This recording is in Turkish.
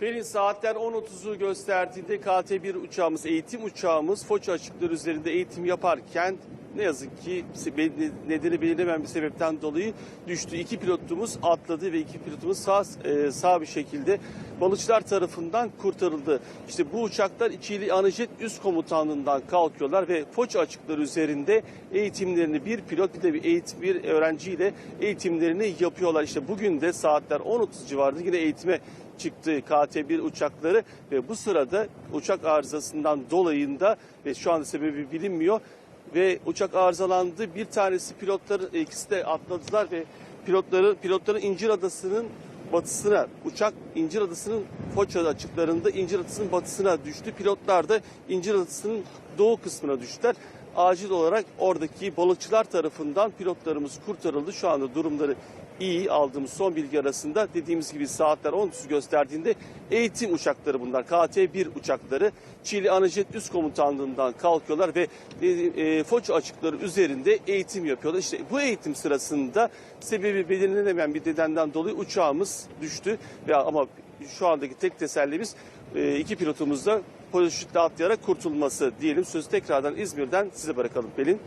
Pelin saatler 10.30'u gösterdiğinde KT-1 uçağımız, eğitim uçağımız Foça açıkları üzerinde eğitim yaparken ne yazık ki nedeni belirlemeyen bir sebepten dolayı düştü. İki pilotumuz atladı ve iki pilotumuz sağ, e, sağ bir şekilde balıkçılar tarafından kurtarıldı. İşte bu uçaklar İçili Anajet Üst Komutanlığından kalkıyorlar ve Foça açıkları üzerinde eğitimlerini bir pilot bir de bir eğitim bir öğrenciyle eğitimlerini yapıyorlar. İşte bugün de saatler 10.30 civarında yine eğitime çıktı KT-1 uçakları ve bu sırada uçak arızasından dolayında ve şu anda sebebi bilinmiyor ve uçak arızalandı. Bir tanesi pilotlar ikisi de atladılar ve pilotları pilotların İncir Adası'nın batısına uçak İncir Adası'nın Foça açıklarında İncir Adası'nın batısına düştü. Pilotlar da İncir Adası'nın doğu kısmına düştüler. Acil olarak oradaki balıkçılar tarafından pilotlarımız kurtarıldı. Şu anda durumları iyi aldığımız son bilgi arasında dediğimiz gibi saatler 10.30 gösterdiğinde eğitim uçakları bunlar. KT-1 uçakları Çili Anajet Üst Komutanlığından kalkıyorlar ve e, e, Foça açıkları üzerinde eğitim yapıyorlar. İşte bu eğitim sırasında sebebi belirlenemeyen bir nedenden dolayı uçağımız düştü. Ve ama şu andaki tek tesellimiz e, iki pilotumuz da paraşütle atlayarak kurtulması diyelim. Sözü tekrardan İzmir'den size bırakalım Pelin.